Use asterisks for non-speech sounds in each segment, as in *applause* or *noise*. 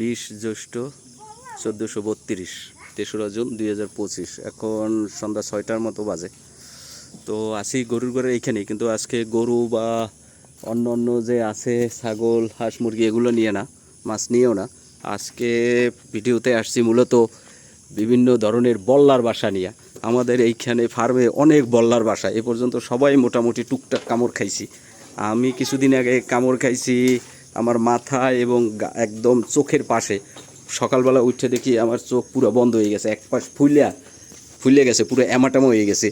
বিশ জ্যৈষ্ঠ চোদ্দোশো বত্রিশ, তেসরা জুন দুই হাজার পঁচিশ। এখন সন্ধ্যা ছয়টার মতো বাজে। তো আসি গরুর ঘরে এইখানেই, কিন্তু আজকে গরু বা অন্য অন্য যে আছে, ছাগল, হাঁস, মুরগি, এগুলো নিয়ে না, মাছ নিয়েও না। আজকে ভিডিওতে আসছি মূলত বিভিন্ন ধরনের বল্লার বাসা নিয়ে। আমাদের এইখানে ফার্মে অনেক বল্লার বাসা, এ পর্যন্ত সবাই মোটামুটি টুকটাক কামড় খাইছি। আমি কিছুদিন আগে কামড় খাইছি আমার মাথা এবং একদম চোখের পাশে। সকালবেলা উঠে দেখি আমার চোখ পুরো বন্ধ হয়ে গেছে, এক পাশ ফুলিয়া ফুলে গেছে, পুরো এমাটামো হয়ে গেছে।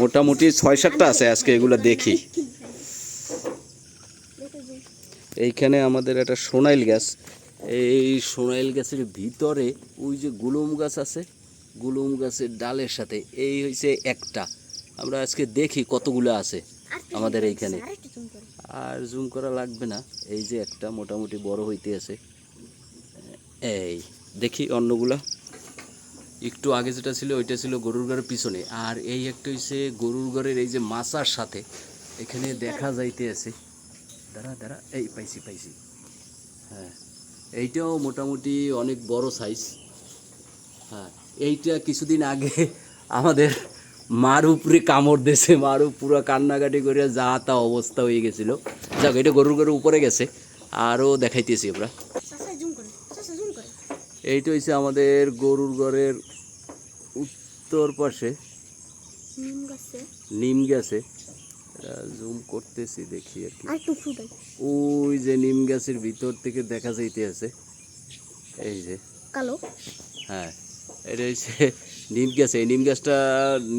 মোটামুটি ছয় সাতটা আছে আজকে এগুলো দেখি। এইখানে আমাদের একটা সোনাইল গাছ। এই সোনাইল গাছের ভিতরে ওই যে গুলুম গাছ আছে, গুলুম গাছের ডালের সাথে, এই হয়েছে একটা। আমরা আজকে দেখি কতগুলো আছে। আমাদের এইখানে। আর জুম করা লাগবে না। এই যে একটা মোটামুটি বড় হইতে আছে। এই দেখি অন্যগুলা। একটু আগে যেটা ছিল ওইটা ছিল গরুর ঘরের পিছনে। আর এই একটা হচ্ছে গরুর ঘরের এই যে মাচার সাথে। এখানে দেখা যাইতে আছে। দাঁড়া দাঁড়া। এই পাইছি পাইছি। হ্যাঁ এইটাও মোটামুটি অনেক বড় সাইজ হ্যাঁ এইটা কিছুদিন আগে *laughs* আমাদের মার উপরে কামড় দিয়েছে মার পুরো কান্নাকাটি করে যা তা অবস্থা হয়ে গেছিল। যাক এটা গরুর ঘরের উপরে গেছে আরও দেখাইতেছি আমরা। এইটা হচ্ছে আমাদের গরুর ঘরের উত্তর পাশে। নিম গাছে। জুম করতেছি দেখি আর কি। ওই যে নিম গাছের ভিতর থেকে দেখা যাইতে আছে এই যে। কালো। হ্যাঁ এটা হচ্ছে নিম গাছ এই নিম গাছটা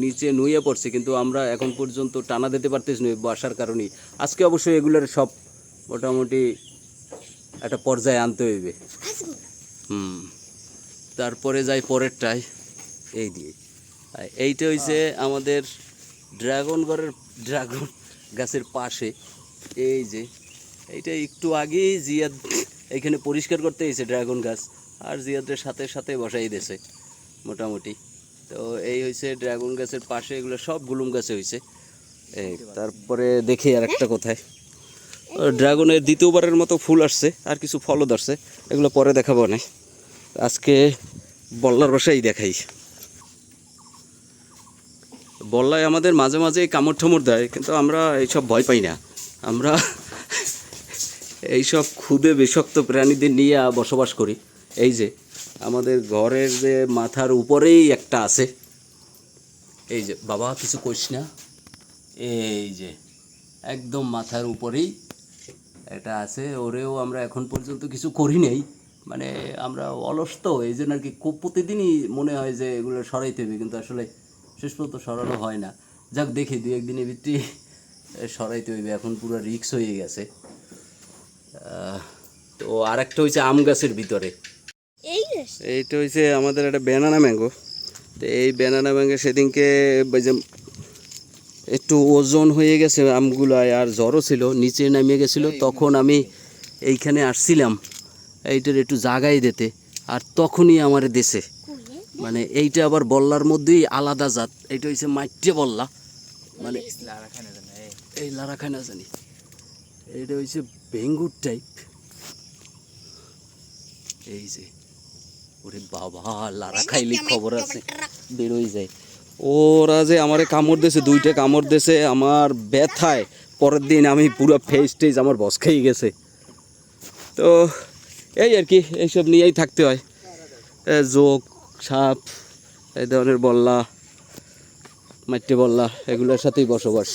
নিচে নুয়ে পড়ছে, কিন্তু আমরা এখন পর্যন্ত টানা দিতে পারতেছি না বাসার কারণেই আজকে অবশ্যই এগুলোর সব মোটামুটি একটা পর্যায়ে আনতে হইবে। হুম। তারপরে যাই পরেরটাই এই দিয়ে। এইটা হইছে আমাদের ড্রাগন ঘরের, ড্রাগন গাছের পাশে। এই যে, এইটা একটু আগেই জিয়াদ এখানে পরিষ্কার করতে এসেছে ড্রাগন গাছ, আর জিয়াদের সাথে সাথে বসাই দিয়েছে, মোটামুটি। তো এই হয়েছে ড্রাগন গাছের পাশে, এগুলো সব গুলুম গাছে হয়েছে এই তারপরে দেখি আর একটা কোথায় ড্রাগনের দ্বিতীয়বারের মতো ফুল আসছে, আর কিছু ফলও ধরছে। এগুলো পরে দেখাবো না আজকে বল্লার বাসাই দেখাই। বল্লায় আমাদের মাঝে মাঝে কামড় ঠামড় দেয়, কিন্তু আমরা এইসব ভয় পাই না। আমরা *laughs* এইসব ক্ষুদে বিষাক্ত প্রাণীদের নিয়ে বসবাস করি। এই যে, আমাদের ঘরের যে মাথার উপরেই একটা আছে। এই যে, বাবা, কিছু কইস না। এই যে, একদম মাথার উপরেই এটা আছে। ওরেও আমরা এখন পর্যন্ত কিছু করি নাই। মানে আমরা অলস তো, এই জন্য আর কি খুব প্রতিদিনই মনে হয় যে এগুলো সরাইতে হবে, কিন্তু আসলে শেষ পর্যন্ত সরানো হয় না। যাক, দেখি, দু একদিনের ভিত্তি সরাইতে হইবে। এখন পুরো রিক্স হয়ে গেছে। তো আরেকটা হয়েছে আম গাছের ভিতরে। এইটা হয়েছে আমাদের একটা ব্যানানা ম্যাঙ্গো তো এই ব্যানানা ম্যাঙ্গো সেদিনকে যে একটু ওজন হয়ে গেছে আমগুলায় আর জ্বরও ছিল, নিচে নামিয়ে গেছিল। তখন আমি এইখানে আসছিলাম, এইটার একটু জাগাই দিতে। আর তখনই আমার দেশে মানে এইটা আবার বল্লার মধ্যেই আলাদা জাত। এইটা হচ্ছে মাইটে বল্লা। মানে এই লারা খায় না জানি। এইটা হচ্ছে বেঙ্গুর টাইপ এই যে। ওরে বাবা লারা খাইলে খবর আছে। বেরোই যায়। ওরা যে আমারে কামড় দিয়েছে দুইটা কামড় দিয়েছে আমার ব্যথায়। পরের দিন আমি পুরো ফেস টেস আমার বস খেয়ে গেছে। তো এই আর কি এইসব নিয়েই থাকতে হয়। জোক সাপ এই ধরনের বল্লা মাইটে বল্লা এগুলোর সাথেই বসবাস।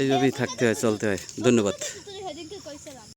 এইভাবেই থাকতে হয় চলতে হয়। ধন্যবাদ।